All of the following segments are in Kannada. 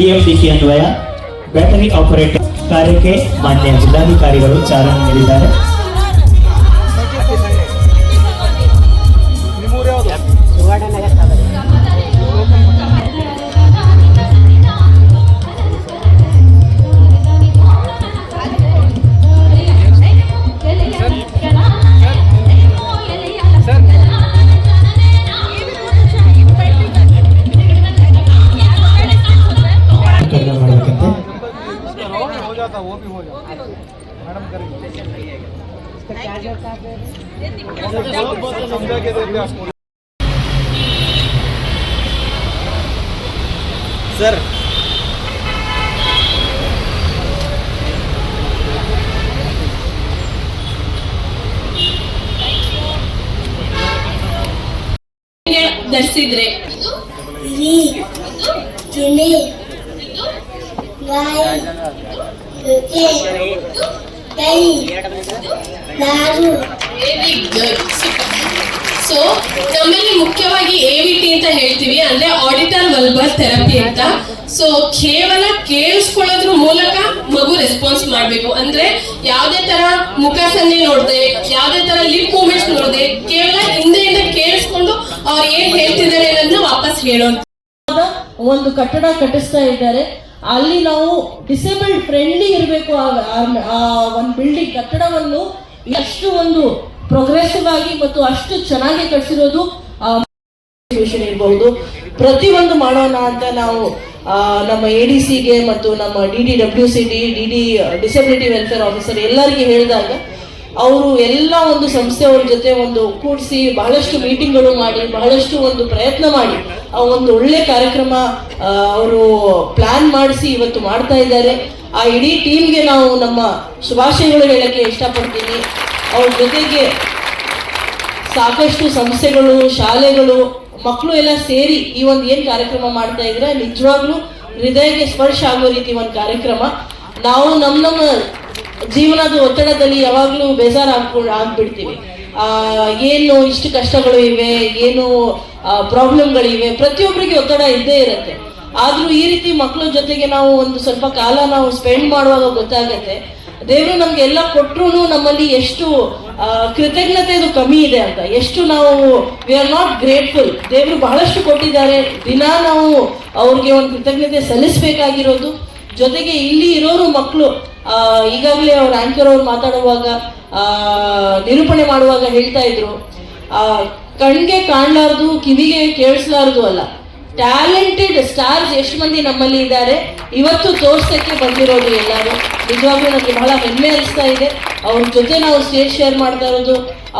ಪಿಎಂಡಿಸಿ ಅನ್ವಯ ಬ್ಯಾಟರಿ ಆಪರೇಟರ್ ಕಾರ್ಯಕ್ಕೆ ಮಾನ್ಯ ಜಿಲ್ಲಾಧಿಕಾರಿಗಳು ಚಾಲನೆ ನೀಡಿದ್ದಾರೆ. सर ಧರಿಸಿದ್ರೆ ರಿ ತಿಳಿ ಗಾಯ ರುಚಿ ನಮ್ಮಲ್ಲಿ ಮುಖ್ಯವಾಗಿ ಎ ವಿ ಟಿ ಅಂತ ಹೇಳ್ತೀವಿ, ಅಂದ್ರೆ ಆಡಿಟರ್ ವಲ್ಬರ್ ಥೆರಪಿ ಅಂತ. ಸೊ ಕೇವಲ ಕೇಳಿಸ್ಕೊಳ್ಳೋದ್ರ ಮೂಲಕ ಮಗು ರೆಸ್ಪಾನ್ಸ್ ಮಾಡ್ಬೇಕು. ಅಂದ್ರೆ ಯಾವ್ದೇ ತರ ಮುಖ ಸನ್ನೆ ನೋಡ್ದೆ, ಯಾವ್ದೇ ತರ ಲಿಪ್ ಮೂವ್ಮೆಂಟ್ಸ್ ನೋಡದೆ, ಕೇವಲ ಹಿಂದೆಯಿಂದ ಕೇಳಿಸ್ಕೊಂಡು ಅವ್ರು ಏನ್ ಹೇಳ್ತಿದ್ದಾರೆ ಅನ್ನೋದನ್ನ ವಾಪಸ್ ಹೇಳೋ ಒಂದು ಕಟ್ಟಡ ಕಟ್ಟಿಸ್ತಾ ಇದ್ದಾರೆ. ಅಲ್ಲಿ ನಾವು ಡಿಸೇಬಲ್ಡ್ ಫ್ರೆಂಡ್ಲಿ ಇರಬೇಕು ಆ ಒಂದು ಬಿಲ್ಡಿಂಗ್ ಕಟ್ಟಡವನ್ನು. ಎಷ್ಟು ಒಂದು ಪ್ರೋಗ್ರೆಸಿವ್ ಆಗಿ ಮತ್ತು ಅಷ್ಟು ಚೆನ್ನಾಗಿ ಸಿಚುವೇಶನ್ ಇರಬಹುದು. ಪ್ರತಿಯೊಂದು ಮಾಡೋಣ ಅಂತ ನಾವು ನಮ್ಮ ಎ ಡಿ ಸಿಗೆ ಮತ್ತು ನಮ್ಮ D D W C D D D disability welfare officer ಎಲ್ಲರಿಗೆ ಹೇಳಿದಾಗ ಅವರು ಎಲ್ಲ ಒಂದು ಸಂಸ್ಥೆಯವ್ರ ಜೊತೆ ಒಂದು ಕೂಡಿಸಿ ಬಹಳಷ್ಟು ಮೀಟಿಂಗ್ಗಳು ಮಾಡಿ, ಬಹಳಷ್ಟು ಒಂದು ಪ್ರಯತ್ನ ಮಾಡಿ. ಒಂದು ಒಳ್ಳೆ ಕಾರ್ಯಕ್ರಮ ಅವರು ಪ್ಲಾನ್ ಮಾಡಿಸಿ ಇವತ್ತು ಮಾಡ್ತಾ ಇದ್ದಾರೆ. ಆ ಇಡೀ ಟೀಮ್ಗೆ ನಾವು ನಮ್ಮ ಶುಭಾಶಯಗಳು ಹೇಳಕ್ಕೆ ಇಷ್ಟಪಡ್ತೀನಿ. ಅವ್ರ ಜೊತೆಗೆ ಸಾಕಷ್ಟು ಸಂಸ್ಥೆಗಳು, ಶಾಲೆಗಳು, ಮಕ್ಕಳು ಎಲ್ಲ ಸೇರಿ ಈ ಒಂದು ಏನು ಕಾರ್ಯಕ್ರಮ ಮಾಡ್ತಾ ಇದ್ರೆ ನಿಜವಾಗ್ಲೂ ಹೃದಯಕ್ಕೆ ಸ್ಪರ್ಶ ಆಗೋ ರೀತಿ ಒಂದು ಕಾರ್ಯಕ್ರಮ. ನಾವು ನಮ್ಮ ನಮ್ಮ ಜೀವನದ ಒತ್ತಡದಲ್ಲಿ ಯಾವಾಗಲೂ ಬೇಜಾರು ಆಗ್ಕೊಂಡು ಆಗ್ಬಿಡ್ತೀವಿ ಏನು ಇಷ್ಟು ಕಷ್ಟಗಳು ಇವೆ, ಏನು ಪ್ರಾಬ್ಲಮ್ಗಳಿವೆ. ಪ್ರತಿಯೊಬ್ಬರಿಗೆ ಒತ್ತಡ ಇದ್ದೇ ಇರುತ್ತೆ. ಆದರೂ ಈ ರೀತಿ ಮಕ್ಕಳ ಜೊತೆಗೆ ನಾವು ಒಂದು ಸ್ವಲ್ಪ ಕಾಲ ನಾವು ಸ್ಪೆಂಡ್ ಮಾಡುವಾಗ ಗೊತ್ತಾಗತ್ತೆ. ದೇವರು ನಮ್ಗೆ ಎಲ್ಲ ಕೊಟ್ಟರು ನಮ್ಮಲ್ಲಿ ಎಷ್ಟು ಕೃತಜ್ಞತೆ ಇದು ಕಮ್ಮಿ ಇದೆ ಅಂತ. ಎಷ್ಟು ನಾವು ವಿ ಆರ್ ನಾಟ್ ಗ್ರೇಟ್ಫುಲ್ ದೇವರು ಬಹಳಷ್ಟು ಕೊಟ್ಟಿದ್ದಾರೆ. ದಿನ ನಾವು ಅವ್ರಿಗೆ ಒಂದು ಕೃತಜ್ಞತೆ ಸಲ್ಲಿಸಬೇಕಾಗಿರೋದು. ಜೊತೆಗೆ ಇಲ್ಲಿ ಇರೋರು ಮಕ್ಕಳು ಈಗಾಗಲೇ ಅವ್ರ ಆಂಕರ್ ಅವ್ರು ಮಾತಾಡುವಾಗ ನಿರೂಪಣೆ ಮಾಡುವಾಗ ಹೇಳ್ತಾ ಇದ್ರು. ಕಣ್ಗೆ ಕಾಣಲಾರ್ದು, ಕಿವಿಗೆ ಕೇಳಿಸ್ಲಾರ್ದು ಅಲ್ಲ. ಟ್ಯಾಲೆಂಟೆಡ್ ಸ್ಟಾರ್ಸ್ ಎಷ್ಟು ಮಂದಿ ನಮ್ಮಲ್ಲಿ ಇದ್ದಾರೆ. ಇವತ್ತು ತೋರ್ಸಕ್ಕೆ ಬಂದಿರೋದು ಎಲ್ಲರೂ. ನಿಜವಾಗ್ಲೂ ನನಗೆ ಬಹಳ ಹೆಮ್ಮೆ ಅನಿಸ್ತಾ ಇದೆ. ಅವ್ರ ಜೊತೆ ನಾವು ಸ್ಟೇಜ್ ಶೇರ್ ಮಾಡ್ತಾ ಇರೋದು.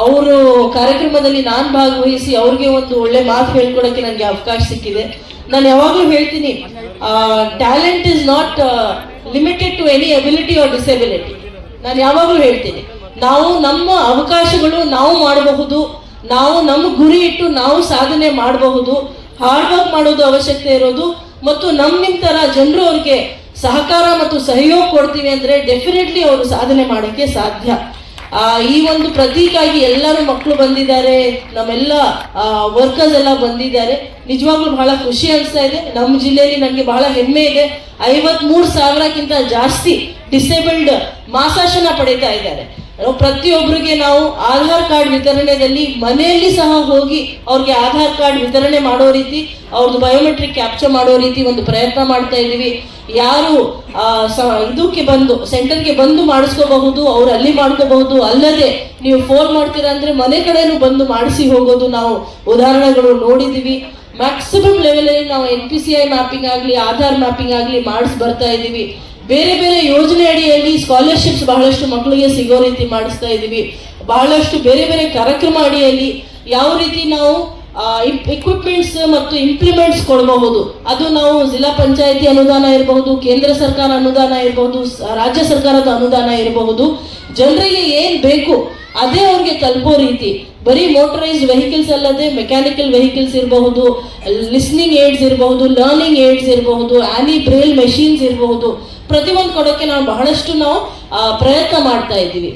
ಅವರು ಕಾರ್ಯಕ್ರಮದಲ್ಲಿ ನಾನು ಭಾಗವಹಿಸಿ ಅವ್ರಿಗೆ ಒಂದು ಒಳ್ಳೆ ಮಾತು ಹೇಳ್ಕೊಡಕ್ಕೆ ನನಗೆ ಅವಕಾಶ ಸಿಕ್ಕಿದೆ. ನಾನು ಯಾವಾಗಲೂ ಹೇಳ್ತೀನಿ talent is not limited to any ability or disability ನಾನು ಯಾವಾಗಲೂ ಹೇಳ್ತೀನಿ, ನಾವು ನಮ್ಮ ಅವಕಾಶಗಳು ನಾವು ಮಾಡಬಹುದು. ನಾವು ನಮ್ಮ ಗುರಿ ಇಟ್ಟು ನಾವು ಸಾಧನೆ ಮಾಡಬಹುದು ಹಾರ್ಡ್ ವರ್ಕ್ ಮಾಡೋದು ಅವಶ್ಯಕತೆ ಇರೋದು, ಮತ್ತು ನಮ್ಮಿನ ನಿಮ್ಮ ಥರ ಜನರು ಅವ್ರಿಗೆ ಸಹಕಾರ ಮತ್ತು ಸಹಯೋಗ ಕೊಡ್ತೀವಿ ಅಂದ್ರೆ ಡೆಫಿನೆಟ್ಲಿ ಅವರು ಸಾಧನೆ ಮಾಡೋಕ್ಕೆ ಸಾಧ್ಯ. ಈ ಒಂದು ಪ್ರತೀಕಾಗಿ ಎಲ್ಲರೂ ಮಕ್ಕಳು ಬಂದಿದ್ದಾರೆ, ನಮ್ಮೆಲ್ಲ ವರ್ಕರ್ಸ್ ಎಲ್ಲ ಬಂದಿದ್ದಾರೆ. ನಿಜವಾಗ್ಲೂ ಬಹಳ ಖುಷಿ ಅನಿಸ್ತಾ ಇದೆ. ನಮ್ಮ ಜಿಲ್ಲೆಯಲ್ಲಿ ನನಗೆ ಬಹಳ ಹೆಮ್ಮೆ ಇದೆ. ಐವತ್ಮೂರು ಸಾವಿರಕ್ಕಿಂತ ಜಾಸ್ತಿ ಡಿಸೇಬಲ್ಡ್ ಮಾಸಾಶನ ಪಡೀತಾ ಇದ್ದಾರೆ. ಪ್ರತಿಯೊಬ್ಬರಿಗೆ ನಾವು ಆಧಾರ್ ಕಾರ್ಡ್ ವಿತರಣೆಯಲ್ಲಿ ಮನೆಯಲ್ಲಿ ಸಹ ಹೋಗಿ ಅವ್ರಿಗೆ ಆಧಾರ್ ಕಾರ್ಡ್ ವಿತರಣೆ ಮಾಡೋ ರೀತಿ, ಅವ್ರದ್ದು ಬಯೋಮೆಟ್ರಿಕ್ ಕ್ಯಾಪ್ಚರ್ ಮಾಡೋ ರೀತಿ ಒಂದು ಪ್ರಯತ್ನ ಮಾಡ್ತಾ ಇದ್ದೀವಿ. ಯಾರು ಇದಕ್ಕೆ ಬಂದು ಸೆಂಟರ್ಗೆ ಬಂದು ಮಾಡಿಸ್ಕೋಬಹುದು, ಅವ್ರು ಅಲ್ಲಿ ಮಾಡ್ಕೋಬಹುದು, ಅಲ್ಲದೆ ನೀವು ಫೋನ್ ಮಾಡ್ತೀರಾ ಅಂದ್ರೆ ಮನೆ ಕಡೆನೂ ಬಂದು ಮಾಡಿಸಿ ಹೋಗೋದು ನಾವು ಉದಾಹರಣೆಗಳು ನೋಡಿದ್ದೀವಿ. ಮ್ಯಾಕ್ಸಿಮಮ್ ಲೆವೆಲಲ್ಲಿ ನಾವು N P C I mapping ಆಗಲಿ, ಆಧಾರ್ ಮ್ಯಾಪಿಂಗ್ ಆಗಲಿ ಮಾಡಿಸ್ ಬರ್ತಾ ಇದ್ದೀವಿ. ಬೇರೆ ಬೇರೆ ಯೋಜನೆ ಅಡಿಯಲ್ಲಿ ಸ್ಕಾಲರ್ಶಿಪ್ಸ್ ಬಹಳಷ್ಟು ಮಕ್ಕಳಿಗೆ ಸಿಗೋ ರೀತಿ ಮಾಡಿಸ್ತಾ ಇದ್ದೀವಿ. ಬಹಳಷ್ಟು ಬೇರೆ ಬೇರೆ ಕಾರ್ಯಕ್ರಮ ಅಡಿಯಲ್ಲಿ ಯಾವ ರೀತಿ ನಾವು ಇಕ್ವಿಪ್ಮೆಂಟ್ಸ್ ಮತ್ತು ಇಂಪ್ಲಿಮೆಂಟ್ಸ್ ಕೊಡಬಹುದು. ಅದು ನಾವು ಜಿಲ್ಲಾ ಪಂಚಾಯತಿ ಅನುದಾನ ಇರಬಹುದು, ಕೇಂದ್ರ ಸರ್ಕಾರ ಅನುದಾನ ಇರಬಹುದು ರಾಜ್ಯ ಸರ್ಕಾರದ ಅನುದಾನ ಇರಬಹುದು. ಜನರಿಗೆ ಏನು ಬೇಕು, ಅದೇ ಅವ್ರಿಗೆ ತಲುಪೋ ರೀತಿ. ಬರೀ ಮೋಟರೈಸ್ಡ್ ವೆಹಿಕಲ್ಸ್ ಅಲ್ಲದೆ ಮೆಕ್ಯಾನಿಕಲ್ ವೆಹಿಕಲ್ಸ್ ಇರಬಹುದು ಲಿಸ್ನಿಂಗ್ ಏಡ್ಸ್ ಇರಬಹುದು ಲರ್ನಿಂಗ್ ಏಡ್ಸ್ ಇರಬಹುದು ಆನಿ ಬ್ರೇಲ್ ಮೆಷಿನ್ಸ್ ಇರಬಹುದು, ಪ್ರತಿಯೊಂದು ಕೊಡೋಕ್ಕೆ ನಾವು ಬಹಳಷ್ಟು ನಾವು ಪ್ರಯತ್ನ ಮಾಡ್ತಾ ಇದ್ದೀವಿ.